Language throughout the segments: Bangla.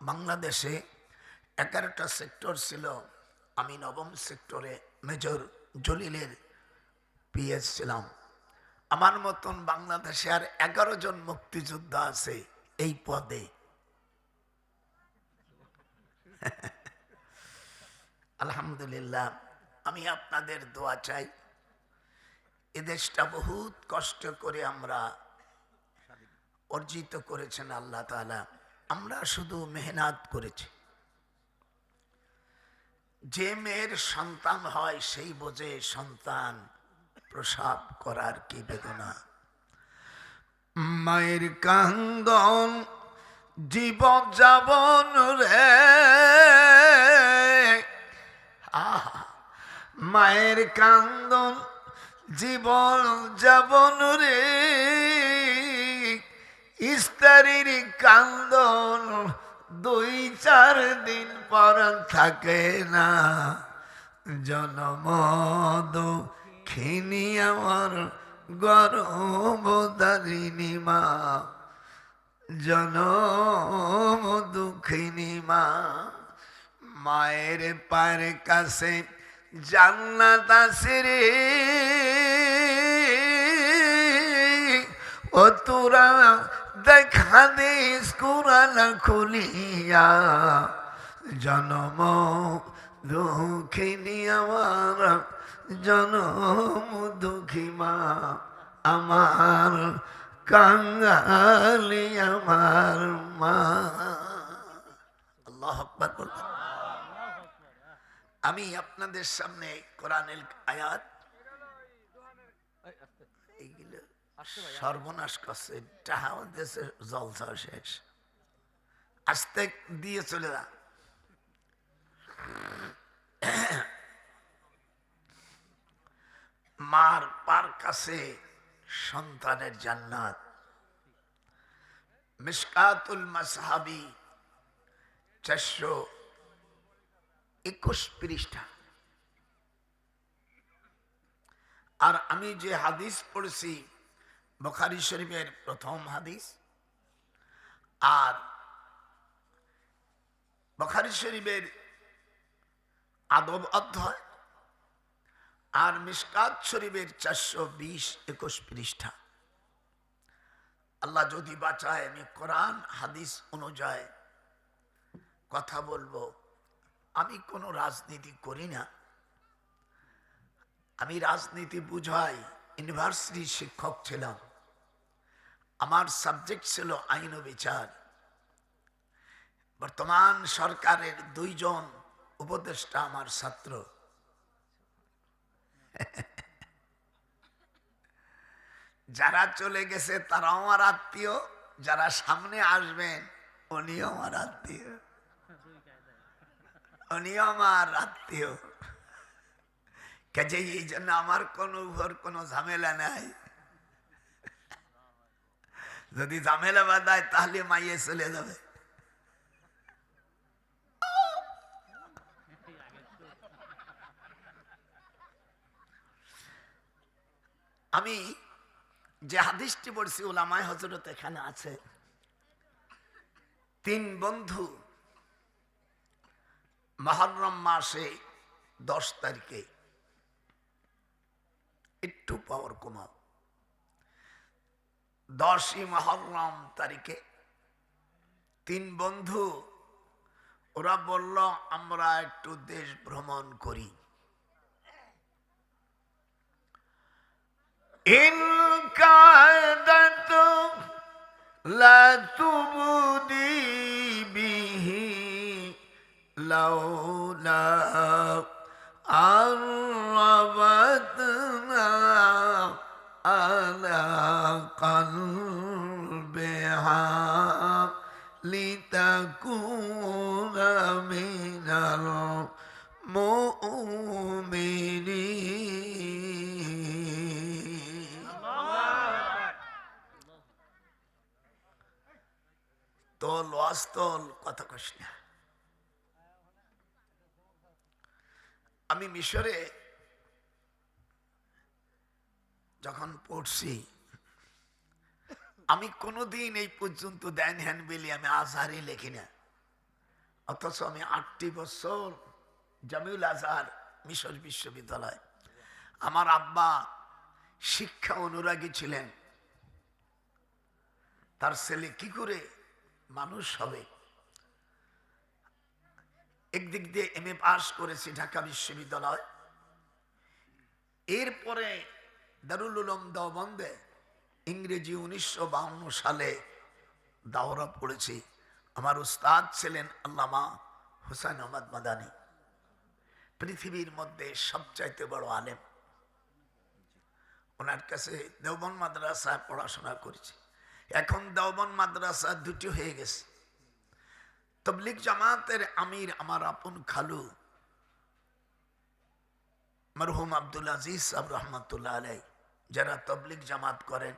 বাংলাদেশে এগারোটা সেক্টর ছিল। আমি নবম সেক্টরে মেজর জলিলের পিএস ছিলাম। আমার মতন বাংলাদেশে আর এগারো জন মুক্তিযোদ্ধা আছে এই পদে। আলহামদুলিল্লাহ, আমি আপনাদের দোয়া চাই। এ দেশটা বহুত কষ্ট করে আমরা অর্জিত করেছেন আল্লাহ তাআলা। আমরা শুধু মেহনত করেছি। যে মেয়ের সন্তান হয়, সেই বোঝে সন্তান প্রসাব করার কি বেদনা। মায়ের কান্দন জীবন যাবন রে। মায়ের কান্দন জীবন যাবন রে। স্ত্রীর কান্দন দুই চার দিন পর থাকে না। জনম খিনি আমার গরম দারিণী মা। জনম দুঃখিনী মা, মায়ের পায়ের কাছে জান্নাত আছে রে। ও তোরা দেখা দিস কোরআন খুলিয়া। জনম দুঃখিনী আমার, জনম দুঃখী মা আমার, কাঙ্গালি আমার মা। আল্লাহ আমি আপনাদের সামনে কোরআনের আয়াত এইগুলো সর্বনাশ করছে টাহাও দেশে জলসা শেষ। আস্তে দিয়ে চলে যা। মার পার কাছে সন্তানের জান্নাত। মিসকাতুল মাসহাবি চারশো একুশ পৃষ্ঠা। আর আমি যে হাদিস পড়েছি বখারি শরীফের প্রথম হাদিস। আর বখারি শরীফের আদব অধ্যায় আর মিসকাত শরীফের চারশো বিশ একুশ পৃষ্ঠা। আল্লাহ যদি বাঁচায়, আমি কোরআন হাদিস অনুযায়ী কথা বলব। আমি কোনো রাজনীতি করি না। আমি রাজনীতি বুঝাই, ইউনিভার্সিটির শিক্ষক ছিলাম। আমার সাবজেক্ট ছিল আইন বিচার। বর্তমান সরকারের দুইজন উপদেষ্টা আমার ছাত্র। যারা চলে গেছে তারাও আমার আত্মীয়, যারা সামনে আসবেন, উনিও আমার আত্মীয়। উনিও আমার আত্মীয়। কাজে এই জন্য আমার কোনো উপর কোনো ঝামেলা নাই। যদি ঝামেলা বাঁধায়, তাহলে মাইয়ে চলে যাবে। আমি যে হাদিসটি পড়ছি ওলামায় হজরত এখানে আছে। তিন বন্ধু মহরম মাসে দশ তারিখে একটু পাওয়ার কমাও। দশই মহরম তারিখে। তিন বন্ধু, ওরা বলল, আমরা একটু দেশ ভ্রমণ করি। ইনকায়দাত লা তুবদি বিহি লাউলা আরবাতনা على قلبها لتكون من المؤمنين তোল অস্তল কথা কস না আমি মিশরে যখন পড়ছি, আমি কোনোদিন এই পর্যন্ত দেন হ্যান বেলি আমি আজহারে লেখি না অথচ আমি আটটি বছর জামিউল আজহার মিশর বিশ্ববিদ্যালয়। আমার আব্বা শিক্ষা অনুরাগী ছিলেন। তার ছেলে কি করে মানুষ হবে? একদিক দিয়ে এম এ পাস করেছি ঢাকা বিশ্ববিদ্যালয়। এরপরে দারুল উলুম দেওবন্দে ইংরেজি উনিশশো সালে দাওরা পড়েছি। আমার উস্তাদ ছিলেন আল্লামা হুসাইন আহমদ মাদানি। পৃথিবীর মধ্যে সবচাইতে বড় আলেম। ওনার কাছে দেওবন মাদ্রাসায় পড়াশোনা করেছি। এখন দেওবন মাদ্রাসা দুটি হয়ে গেছে। তবলিক জামাতের আমির আমার আপন খালু মরহুম আব্দুল আজিজ সাহ রহমতুল্লাহ আলাই যারা তবলিক জামাত করেন,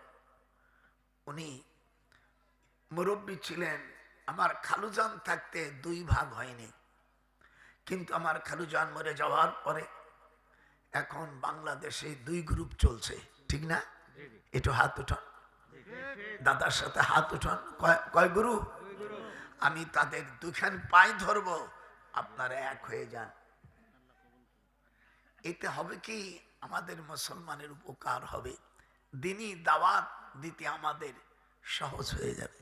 উনি মুরব্বী ছিলেন। আমার খালুজান থাকতে দুই ভাগ হয়নি, কিন্তু আমার খালুজান মরে যাওয়ার পরে এখন বাংলাদেশে দুই গ্রুপ চলছে, ঠিক না? একটু হাত উঠান। দাদার সাথে হাত উঠান। কয়- গুরু? আমি তাদের দুখান পায়ে ধরব, আপনারা এক হয়ে যান। এতে হবে কি? আমাদের মুসলমানের উপকার হবে। দিনই দাওয়াত দিতে আমাদের সহজ হয়ে যাবে।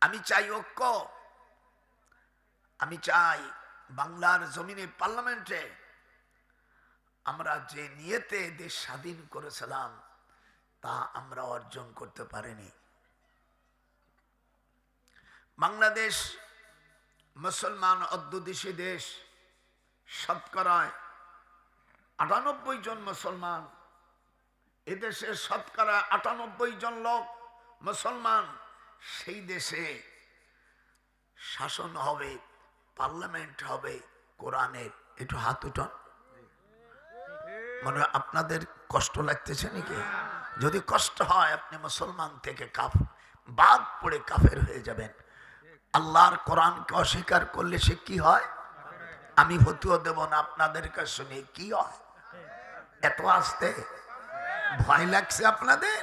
আমি চাই ঐক্য। আমি চাই বাংলার জমিনে পার্লামেন্টে আমরা যে নিয়েতে দেশ স্বাধীন করেছিলাম, তা আমরা অর্জন করতে পারিনি। বাংলাদেশ মুসলমান অর্ধদেশী দেশ শতকরায় আটানব্বই জন মুসলমান। এদেশে শতকরা আটানব্বই জন লোক মুসলমান। সেই দেশে শাসন হবে, পার্লামেন্ট হবে, কোরআনের একটু হাত উঠান। মনে আপনাদের কষ্ট লাগতেছে নাকি? যদি কষ্ট হয়, আপনি মুসলমান থেকে কাফ, বাদ পড়ে কাফের হয়ে যাবেন। আল্লাহর কোরআনকে অস্বীকার করলে সে কি হয়? আমি ভতুয়া দেব না, আপনাদের কাছে শুনে কি হয়? এত আসতে ভয় লাগছে আপনাদের?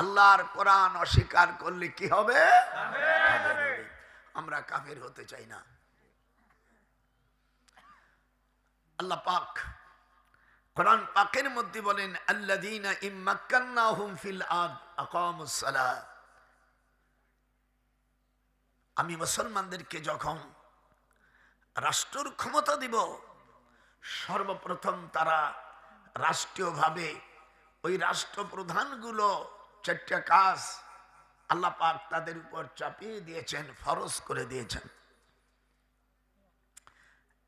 আল্লাহর কোরআন অস্বীকার করলে কি হবে? আমরা কাফের হতে চাই না। আল্লাহ পাক কোরআন পাকের মধ্যে বলেন সালাহ। আমি মুসলমানদেরকে যখন রাষ্ট্রের ক্ষমতা দিব, সর্বপ্রথম তারা রাষ্ট্রীয়ভাবে ওই রাষ্ট্রপ্রধানগুলো চারটা কাজ আল্লাহ পাক তাদের উপর চাপিয়ে দিয়েছেন, ফরজ করে দিয়েছেন।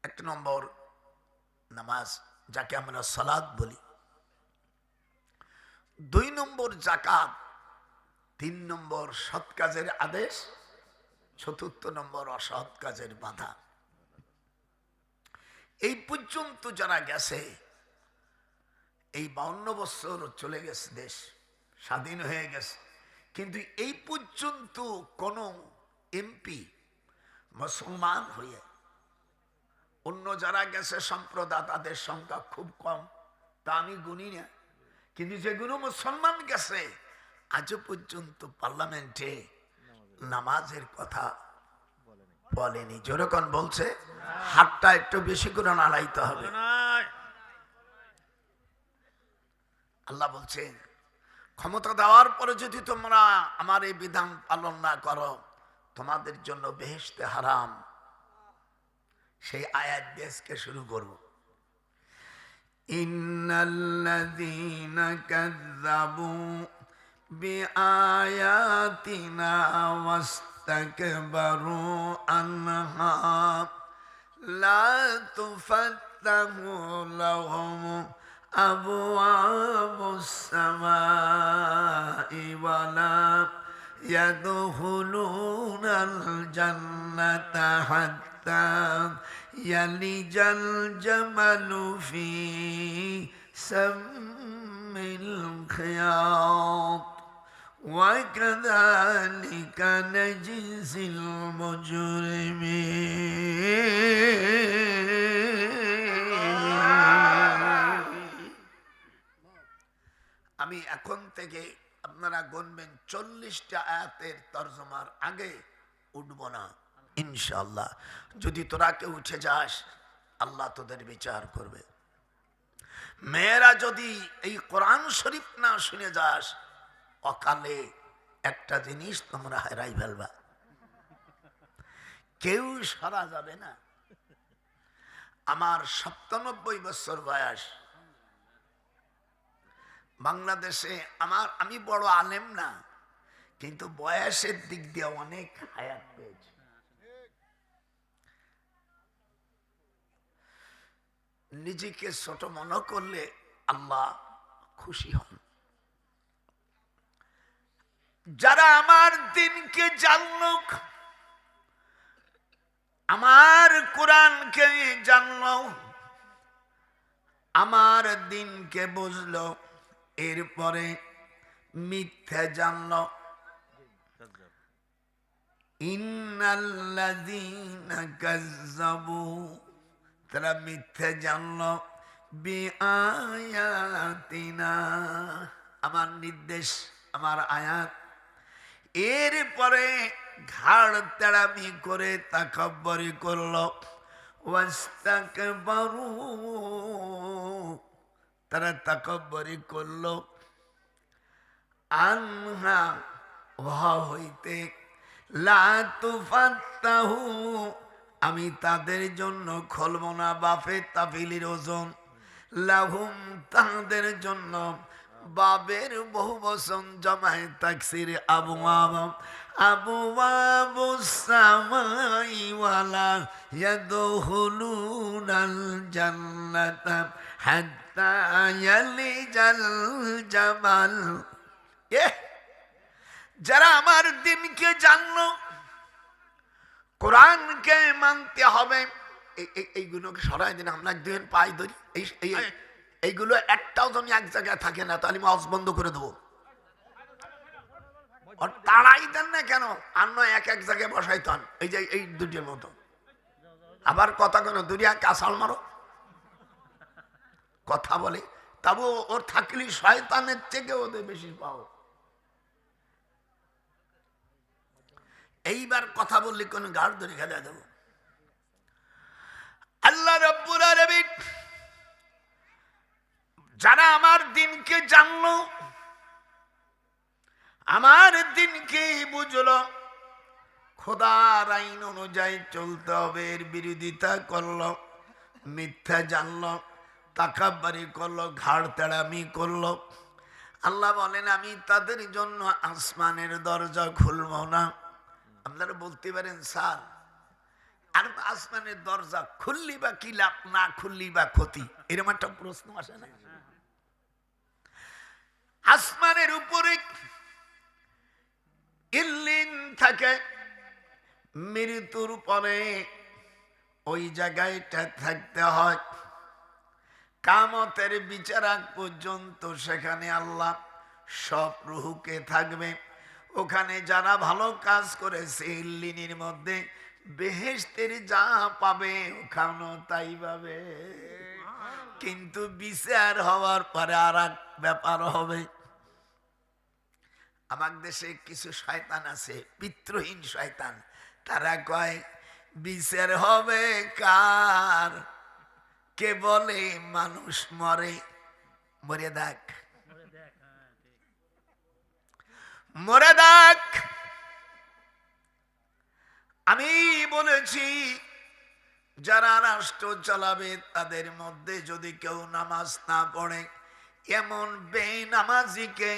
এক নম্বর নামাজ যাকে আমরা সালাদ বলি। দুই নম্বর জাকাত তিন নম্বর সৎ কাজের আদেশ, চতুর্থ নম্বর অসৎ কাজের বাধা। এই পর্যন্ত যারা গেছে এই বাউন্ন বছর চলে গেছে দেশ, স্বাধীন হয়ে গেছে। কিন্তু এই পর্যন্ত কোন এমপি মুসলমান হয়ে, অন্য যারা গেছে সম্প্রদায় তাদের সংখ্যা খুব কম, তা আমি গুনি না। কিন্তু যেগুলো মুসলমান গেছে আজও পর্যন্ত পার্লামেন্টে নামাজের কথা বলেনি। যেরকম বলছে? হাতটা একটু বেশি করে নাড়াইতে হবে। আল্লাহ বলছেন ক্ষমতা দেওয়ার পরে যদি তোমরা আমার এই বিধান পালন না করো, তোমাদের জন্য বেহেশতে হারাম। সেই আয়াত দেশকে শুরু করব। ইন্নাল্লাযীনা বিআয়াতিনা ওয়াস্তাকবারু আনহা লা তুফাত্তাহু লাহুম أبواب السماء ولا يدخلون الجنة حتى يلج الجمل في سم الخياط. وكذلك نجزي المجرمين. আমি এখন থেকে আপনারা গুনবেন চল্লিশটা আয়াতের তর্জমার আগে উঠবো না ইনশাল্লাহ যদি তোরা কেউ উঠে যাস, আল্লাহ তোদের বিচার করবে। মেয়েরা যদি এই কোরআন শরীফ না শুনে যাস, অকালে একটা জিনিস তোমরা হারাই ফেলবা। কেউ সারা যাবে না। আমার সপ্তানব্বই বছর বয়স। বাংলাদেশে আমার, আমি বড় আলেম না, কিন্তু বয়সের দিক দিয়ে অনেক হায়াত পেয়েছি। নিজেকে ছোট মনে করলে আল্লাহ খুশি হন। যারা আমার দিনকে জানল আমার কোরআনকে জানল আমার দিনকে বুঝলো এরপরে মিথ্যা জানল। তারা মিথ্যে জানল। আমার নির্দেশ, আমার আয়াত। এরপরে ঘাড় তেড়ামি করে তাকব্বরি করল। ওয়াস্তাকবারু। তারা তাকব্বরি করল। আনহা, উহা হইতে আমি তাদের জন্য খুলব না বাফে তাফিলির ওজন। লাহুম তাদের জন্য বাবের বহু বসন জমায় তাকসির আবু আবু। আবু আবু সামাইওয়ালা জান্নাতা হাত্তা ইয়ালিজাল জামাল। যারা আমার দিনকে জানলো কোরআনকে মানতে হবে এই- এই- এইগুলোকে সরাই দিন আমরা একদিন পাই ধরি। এই এই- এইগুলো একটাও তুমি এক জায়গায় থাকে না তাহলে আমি বন্ধ করে দেবো। তাড়াই দেন না কেন আর নয় এক এক জায়গায় বসাইতেন এই যে এই দুটির মতো। আবার কথা কেন দুরিয়া কাসাল মারো। কথা বলে, তবু ওর থাকলে শয়তানের থেকে ওদের বেশি পাও। এইবার কথা বললে কোন গাড় ধরে খেলা দেব। আল্লাহ রব্বুল আলামিন যারা আমার দিনকে জানলো, আমার দিনকে বুঝলো, খোদার আইন অনুযায়ী চলতে হবে, এর বিরোধিতা করল, মিথ্যা জানলো। তাকাবারি করল, ঘাড় তেড়ামি করল। আল্লাহ বলেন, আমি তাদের জন্য আসমানের দরজা খুলব না। আপনারা বলতে পারেন, স্যার, আর আসমানের দরজা খুললি বা কি লাভ? না খুললি বা ক্ষতি? এরকম একটা প্রশ্ন আসে না? আসমানের উপরে ইল্লিন থাকে, মৃত্যুর পরে ওই জায়গায়টা থাকতে হয়। কামতের বিচারাক পর্যন্ত সেখানে আল্লাহ সব রুহুকে থাকবে। ওখানে যারা ভালো কাজ করেছে, ইল্লিনির মধ্যে বেহেস্তের যা পাবে ওখানেও তাই পাবে। কিন্তু বিচার হওয়ার পরে আর ব্যাপার হবে। আমার দেশে কিছু শয়তান আছে পিত্রহীন শয়তান। তারা কয়, বিচার হবে কার? কে বলে মানুষ মরে? মরে দেখ। মরে দেখ। আমি বলেছি, যারা রাষ্ট্র চালাবে, তাদের মধ্যে যদি কেউ নামাজ না পড়ে, এমন বেনামাজিকে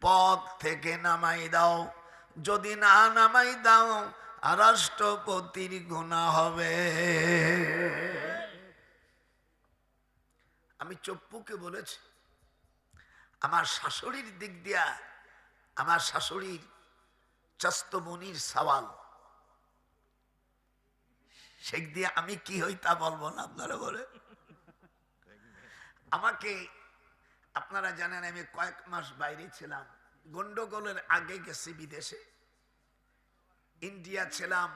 পথ থেকে নামাই দাও। যদি না নামাই দাও রাষ্ট্রপতির গুণা হবে। আমি চপ্পুকে বলেছি, আমার শাশুড়ির দিক দিয়া, আমার শাশুড়ির চাস্তমনির সওয়াল। সেক দিয়ে আমি কি হই তা বলব না আপনারা বলে আমাকে আপনারা জানেন, আমি কয়েক মাস বাইরে ছিলাম। গন্ডগোলের আগে গেছি বিদেশে। ইন্ডিয়া ছিলাম,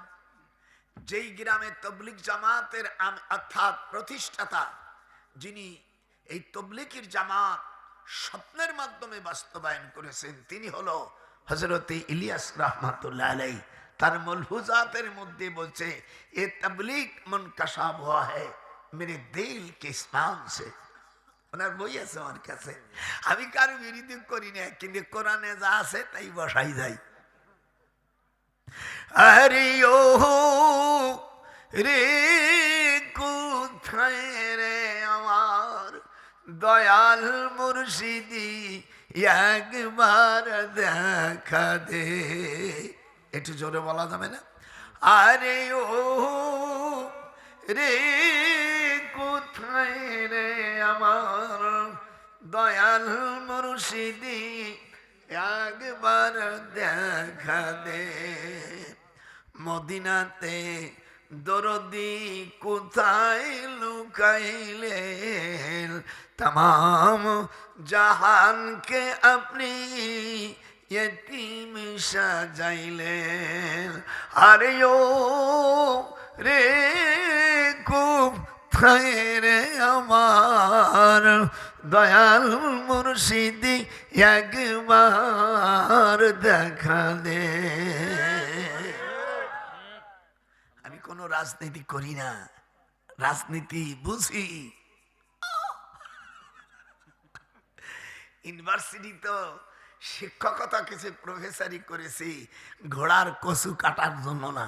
যেই গ্রামে তবলিক জামাতের অর্থাৎ প্রতিষ্ঠাতা, যিনি এই তবলিকের জামাত স্বপ্নের মাধ্যমে বাস্তবায়ন করেছেন, তিনি হলো হজরত ইলিয়াস রহমাতুল্লাহ আলাই তার মলহুজাতের মধ্যে বলছে, এ তবলিগ মন কসাব হওয়া হ্যায় মেরে দিল কে ইসলাম সে। ওনার বই আছে আমার কাছে। আমি কারও বিরোধী করি না কিন্তু কোরআনে যা আছে তাই বসাই যাই আরে ও রে কোথায় রে আমার দয়াল মুর্শিদি? একবার দেখা দে। একটু জোরে বলা যাবে না? আরে ও রে কোথায় রে আমার দয়াল মুর্শিদি? একবার দেখা দে মদিনাতে দরদি কোথায় লুকাইলে তাম জাহানকে আপনি এতিম সাজাইলেন। আরে ও রে খুব রে আমার। দয়াল মুর্শিদি একবার দেখা দে আমি কোনো রাজনীতি করি না। রাজনীতি বুঝি। ইউনিভার্সিটি তো শিক্ষকতা কিছু প্রফেসরি করেছি, ঘোড়ার কচু কাটার জন্য না।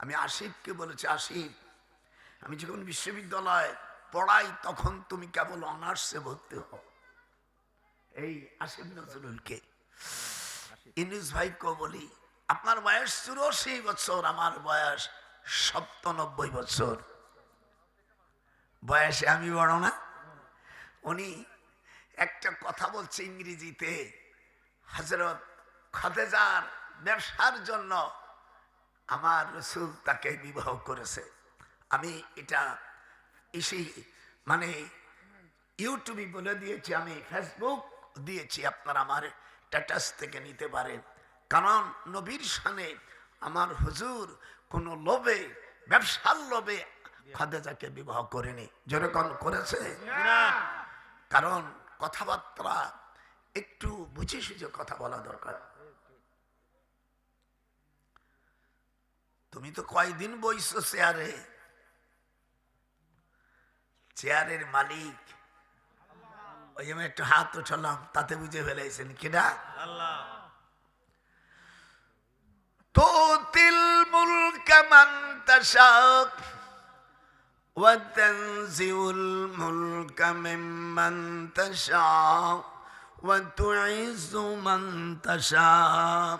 আমি আশিফকে বলেছি আশিফ আমি যখন বিশ্ববিদ্যালয়ে পড়াই, তখন তুমি কেবল অনার্সে ভর্তি হও। এই আসিফ নজরুলকে। ইনুস ভাইকে বলি, আপনার বয়স চুরাশি বছর, আমার বয়স সপ্তানব্বই বছর। বয়সে আমি বড় না। উনি একটা কথা বলছে ইংরেজিতে হজরত খতেজার ব্যবসার জন্য আমার রসুল তাকে বিবাহ করেছে। আমি এটা এসে মানে ইউটিউবে বলে দিয়েছি আমি ফেসবুক দিয়েছি আপনারা আমার স্ট্যাটাস থেকে নিতে পারেন। কারণ নবীর সানে আমার হুজুর কোনো লোভে ব্যবসার লোভে খাদেজাকে বিবাহ করেনি। যেরকম করেছে? কারণ কথাবার্তা একটু বুঝে সুঝে কথা বলা দরকার। তুমি তো কয়দিন বইছো চেয়ারে চেয়ারের মালিক ওই যে আমি একটু হাত উঠালাম তাতে বুঝে ফেলেছেন কিনা তো তিল মুলক মান তাশাক وتنزع الملك ممن تشاء وتعز من تشاء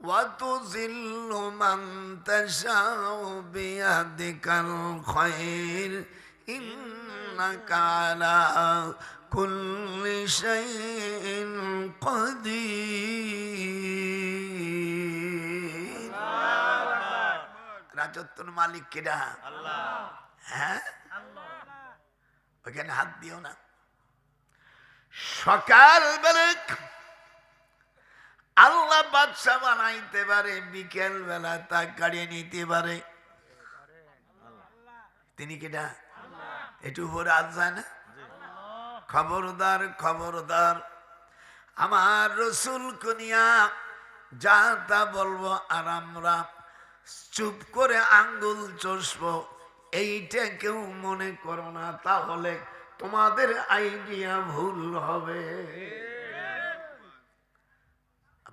وتذل من تشاء بيدك الخير إنك على كل شيء قدير রাজত্বর মালিক কিরা হ্যাঁ ওইখানে হাত দিও না সকাল বেলা আল্লাহ বাদশা বানাইতে পারে বিকেল বেলা তা কাড়িয়ে নিতে পারে। তিনি কিনা একটু উপরে হাত যায় না? খবরদার খবরদার। আমার রসুল কুনিয়া যা তা বলব আর আমরা চুপ করে আঙ্গুল চষবো, এইটা কেউ মনে করো না, তাহলে তোমাদের আইডিয়া ভুল হবে।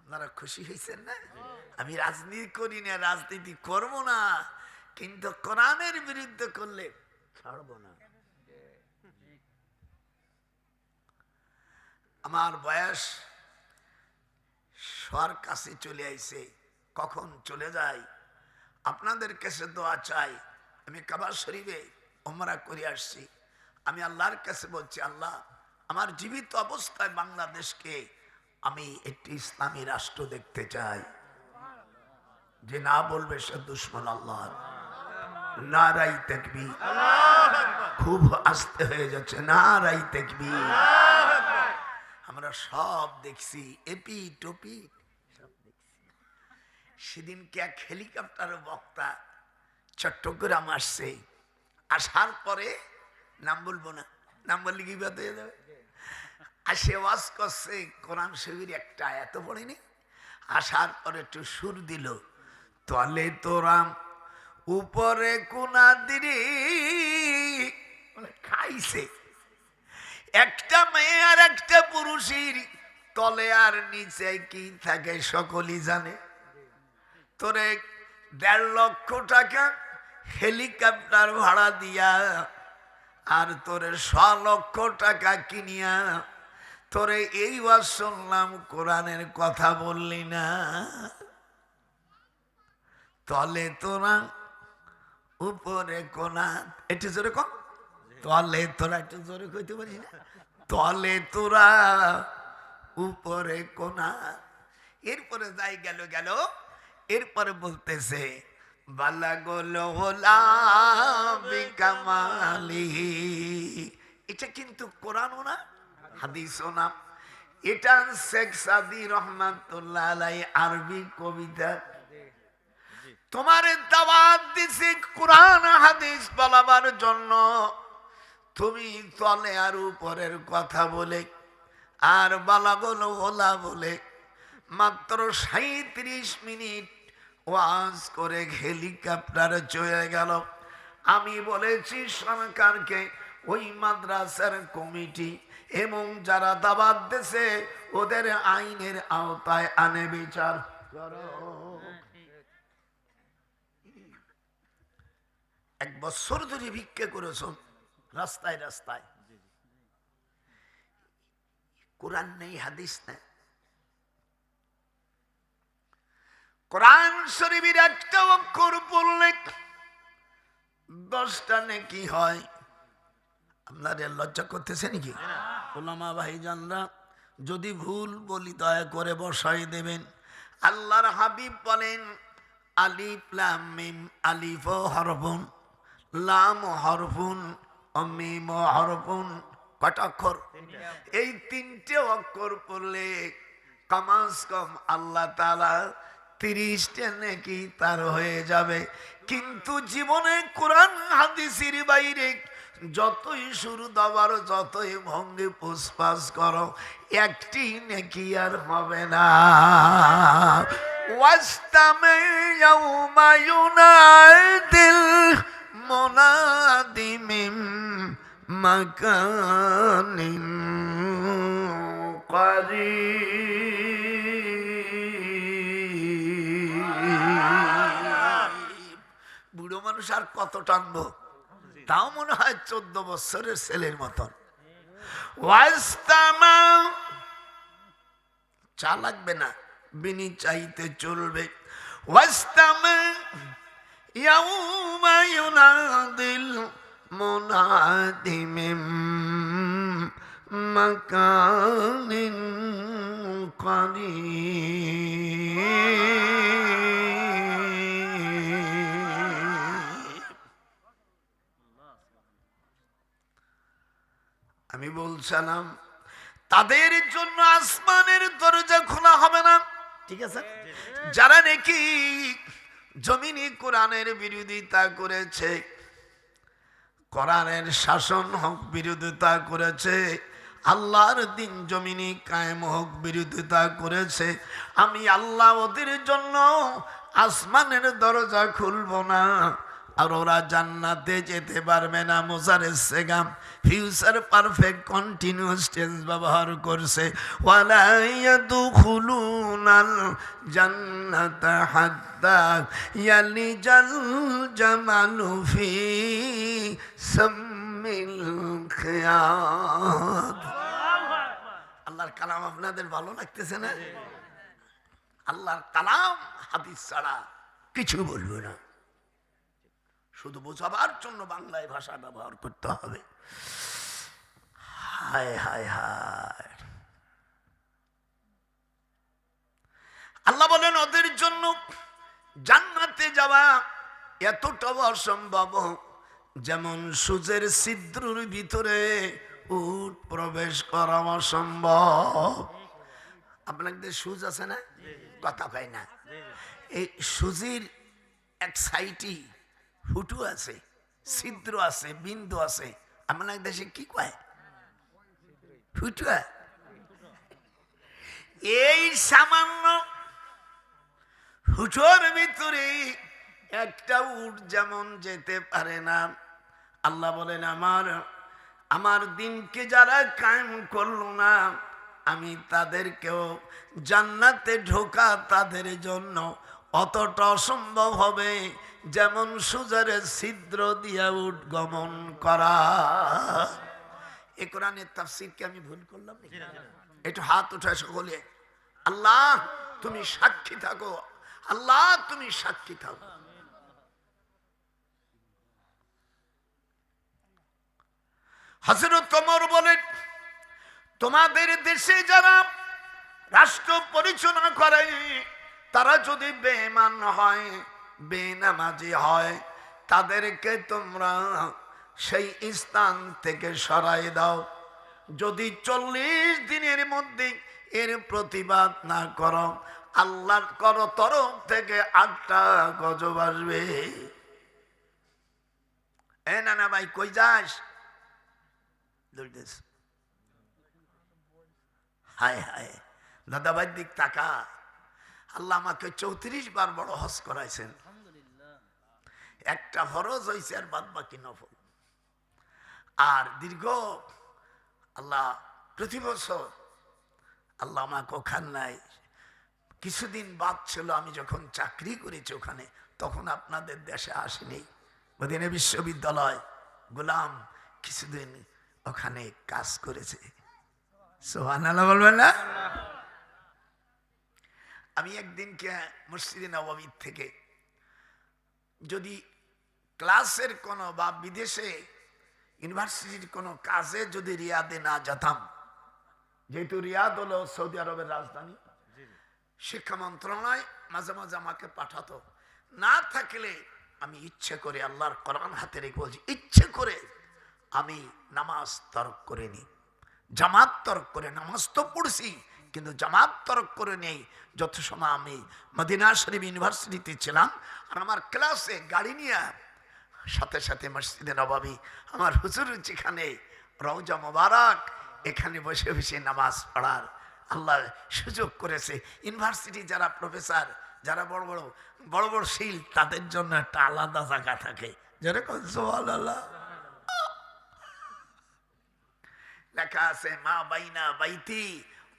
আপনারা খুশি হয়েছেন না? আমি রাজনীতি করি না, রাজনীতি করব না, কিন্তু কোরআনের বিরুদ্ধে করলে ছাড়বো না। আমার বয়স সর কাছে চলে আইছে, কখন চলে যায়? আপনাদের কাছে দোয়া চাই, আমি কাবার শরীফে ওমরা করে আসছি। আমি আল্লাহর কাছে বলছি, আল্লাহ, আমার জীবিত অবস্থায় বাংলাদেশকে আমি একটি ইসলামী রাষ্ট্র দেখতে চাই। যে না বলবে সে দুশ্মন আল্লাহ নারাই দেখবি খুব আস্তে হয়ে যাচ্ছে, নারাই দেখবি আমরা সব দেখছি এপি টপি সব সেদিনকে এক হেলিকপ্টার বক্তা চট্টগ্রাম আসছে। আসার পরে নাম বলব না, নাম বললে কি হয়ে যাবে? আসে ওয়াজ করছে, কোরআন শরীর একটা এত পড়েনি? আসার পরে একটু সুর দিল, তলে তোরাম, উপরে কোনা দিরি মানে খাইছে। একটা মেয়ে আর একটা পুরুষের তলে আর নিচে কি থাকে সকলই জানে। তোরে দেড় লক্ষ টাকা হেলিকপ্টার ভাড়া দিয়া, আর তোরে ছ লক্ষ টাকা কিনিয়া তোরে এই বার শুনলাম, কোরআনের কথা বললি না। তলে তোরা উপরে কোনা। একটু জোরে কম। তলে তোরা একটু জোরে কইতে পারিস না? তলে তোরা উপরে কোনা। এরপরে যাই গেল গেল। এরপরে বলতেছে এটা কিন্তু কোরআনও না। হাদিসও না। এটা শেখ সাদি রহমাতুল্লাহ আলাই আরবি কবিতা। তোমার দাওয়াত দিছি কোরআন হাদিস বলাবার জন্য। তুমি তলে আর উপরের কথা বলে আর বলা বালাগল ওলা বলে মাত্র সাঁত্রিশ মিনিট ওয়াজ করে হেলিকপ্টার চলে গেল। আমি বলেছি সরকারকে ওই মাদ্রাসার কমিটি এবং যারা দাবাত দেশে ওদের আইনের আওতায় আনে বিচার এক বছর ধরে ভিক্ষে করেছ, রাস্তায় রাস্তায়। কোরআন নেই, হাদিস নেই। কোরআন শরীফের একটা অক্ষর পড়লে দশটা নাকি হয়। আপনাদের লজ্জা করতেছে নাকি? ওলামা ভাইজানরা যদি ভুল বলি দয়া করে বসাই দেবেন। আল্লাহর হাবিব বলেন আলিফ লাম মিম আলিফ হরফুন লাম হরফুন অমিম হরফুন কটা অক্ষর? এই তিনটে অক্ষর পড়লে কমাস কম আল্লাহ তালা তিরিশটা নাকি তার হয়ে যাবে। কিন্তু জীবনে কোরআন হাদিসির বাইরে যতই শুরু দাবার, যতই ভঙ্গি পুষ্পাস করো, একটি নাকি আর হবে না। ওয়াস্তামে ইয়াউমা ইউনাদিল মুনাদি মিন মাকানিন করিব বুড়ো মানুষ আর কত টানবো? তাও মনে হয় চোদ্দ বছরের ছেলের মতন। চা লাগবে না, বিনি চাইতে চলবে। ওয়াস্তামা ইয়াউমা ইউনাদিল মুনাদি মিন মাকানিন করিব আমি বলছিলাম তাদের জন্য আসমানের দরজা খোলা হবে না। ঠিক আছে? যারা নাকি জমিনি কোরআনের বিরোধিতা করেছে কোরআনের শাসন হক বিরোধিতা করেছে আল্লাহর দিন জমিনি কায়েম হোক বিরোধিতা করেছে আমি আল্লাহ ওদের জন্য আসমানের দরজা খুলব না। আর ওরা জান্নাতে যেতে পারবে না। মোজারে সেগাম ফিউচার পারফেক্ট কন্টিনিউয়াস টেন্স ব্যবহার করছে। আল্লাহর কালাম আপনাদের ভালো লাগতেছে না? আল্লাহর কালাম হাদিস ছাড়া কিছু বলব না। শুধু বোঝাবার জন্য বাংলায় ভাষা ব্যবহার করতে হবে। হায় হায় হায়। আল্লাহ বলেন, ওদের জন্য জান্নাতে যাওয়া এতটাও অসম্ভব, যেমন সূর্যের ছিদ্রুর ভিতরে উট প্রবেশ করা অসম্ভব। আপনাদের সুজ আছে না? কথা পায় না। এই সুজির এক সাইটি ফুটু আছে, ছিদ্র আছে, বিন্দু আছে। আপনার দেশে কি কয়? ফুটুয়া এই সামান্য হুটোর ভিতরে একটা উট যেমন যেতে পারে না। আল্লাহ বলেন, আমার আমার দিনকে যারা কায়েম করল না, আমি তাদেরকেও জান্নাতে ঢোকা তাদের জন্য অতটা অসম্ভব হবে যেমন সুজারের ছিদ্র দিয়া উঠ গমন করা। এ কোরআনের তাফসিরকে আমি ভুল করলাম একটু হাত উঠে সকলে। আল্লাহ তুমি সাক্ষী থাকো। আল্লাহ তুমি সাক্ষী থাকো। হজরত কমর বলেন তোমাদের দেশে যারা রাষ্ট্র পরিচালনা করে তারা যদি বেমান হয়, বেনামাজি হয়, তাদেরকে তোমরা সেই স্থান থেকে সরাই দাও। যদি চল্লিশ দিনের মধ্যে এর প্রতিবাদ না করো, আল্লাহর কর তরফ থেকে আটটা গজব আসবে। এ নানা ভাই, কই যাস? হায় হায় দাদা ভাই দিক তাকা আল্লাহ আমাকে চৌত্রিশ বার বড় হজ করাইছেন। একটা ফরজ হয়েছে আর বাদ বাকি নফল। আর দীর্ঘ আল্লাহ প্রতি বছর আল্লাহ আমাকে ওখান নাই। কিছুদিন বাদ ছিল আমি যখন চাকরি করেছি ওখানে তখন আপনাদের দেশে আসেনি। মদিনা বিশ্ববিদ্যালয় গোলাম কিছুদিন ওখানে কাজ করেছে। সোহান আল্লাহ বলবেন না? আমি একদিনকে মসজিদে নবাবির থেকে যদি ক্লাসের কোনো বা বিদেশে ইউনিভার্সিটির কোনো কাজে যদি রিয়াদে না যেতাম যেহেতু রিয়াদ হলো সৌদি আরবের রাজধানী শিক্ষা মন্ত্রণালয় মাঝে মাঝে আমাকে পাঠাতো। না থাকলে আমি ইচ্ছে করে আল্লাহর কোরআন হাতে রেখে বলছি ইচ্ছে করে আমি নামাজ তর্ক করে নি জামাত তর্ক করে নামাজ তো পড়ছি কিন্তু জামাত তর্ক করে নেই যত সময় আমি মদিনা শরীফ ইউনিভার্সিটিতে ছিলাম, আর আমার ক্লাসে গাড়ি নিয়ে সাথে সাথে মসজিদে নবাবী, আমার হুজুর যেখানে, রওজা মোবারক, এখানে বসে বসে নামাজ পড়ার আল্লাহ সুযোগ করেছে। ইউনিভার্সিটি যারা প্রফেসর, যারা বড় বড় বড় বড় শিল, তাদের জন্য একটা আলাদা জায়গা থাকে। যেরকম সোহাল আল্লাহ লেখা আছে, মা বাইনা বাইতি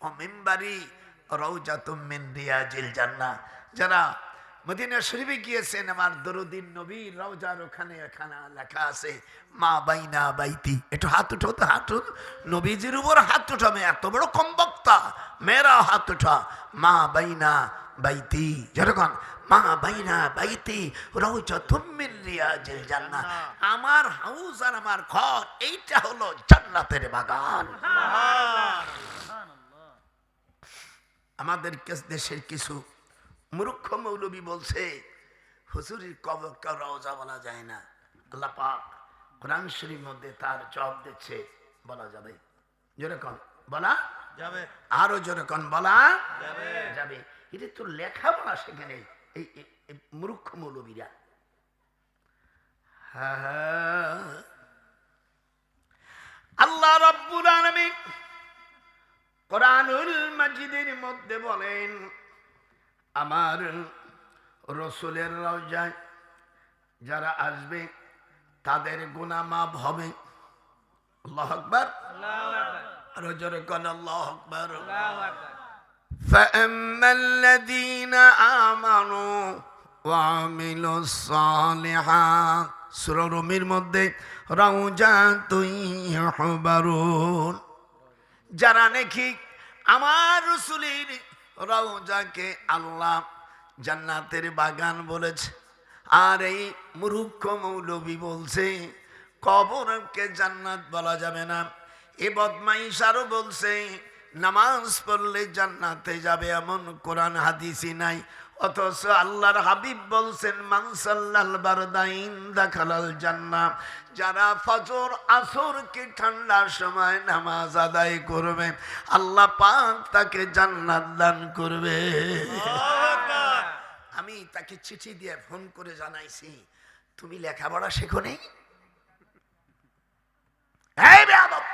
ও মেম্বারি রৌজাতুম রিয়াজিল জান্নাহ। যারা মদিনা শরীফে গিয়েছেন আমার দরুদ্দিন নবী রওজার ওখানে এখানে লেখা আছে মা বাইনা বাইতি। একটু হাত উঠো তো হাত উঠ। নবীজির উপর হাত উঠাবে এত বড় কম বক্তা মেয়েরা হাত উঠা মা বাইনা বাইতি। যেরকম মা বাইনা বাইতি রওজা তুমিন রিয়াজিল জান্নাহ। আমার হাউস আর আমার ঘর এইটা হলো জান্নাতের বাগান। আমাদের দেশের কিছু মূর্খ মৌলবী বলছে, হুজুরির কবরকে রওজা বলা যায় না। আল্লাহ পাক কোরআন শরীর মধ্যে তার জবাব দিচ্ছে, বলা যাবে। যেরকম বলা যাবে। আরও যেরকম বলা যাবে। এটা তো লেখা বলা সেখানে, এই মূর্খ মৌলবীরা। হ্যাঁ। আল্লাহ রব্বুল আলামিন কোরআনুল মাজিদের মধ্যে বলেন আমার রসুলের রওজায় যারা আসবে তাদের গুনাহ মাফ হবে আল্লাহ আকবার আরো জোরে কোন আল্লাহ আকবার فأما الذين آمنوا وعملوا الصالحات সূরা রুমের মধ্যে রাউজাতুন ইহবারুন যারা নাকি আমার রসুলির রওজাকে আল্লাহ জান্নাতের বাগান বলেছে। আর এই মূর্খ মৌলবি বলছে, কবরকে জান্নাত বলা যাবে না। এ বদমাইশ আরও বলছে, নামাজ পড়লে জান্নাতে যাবে এমন কোরআন হাদিসই নাই। অথচ আল্লাহর হাবিব বলছেন মানসাল্লাল বারদাইন দাখালাল জান্নাত যারা ফজর আসর কি ঠান্ডার সময় নামাজ আদায় করবে আল্লাহ পাক তাকে জান্নাত দান করবে। আমি তাকে চিঠি দিয়ে ফোন করে জানাইছি তুমি লেখাপড়া শেখো নেই বেয়াদব!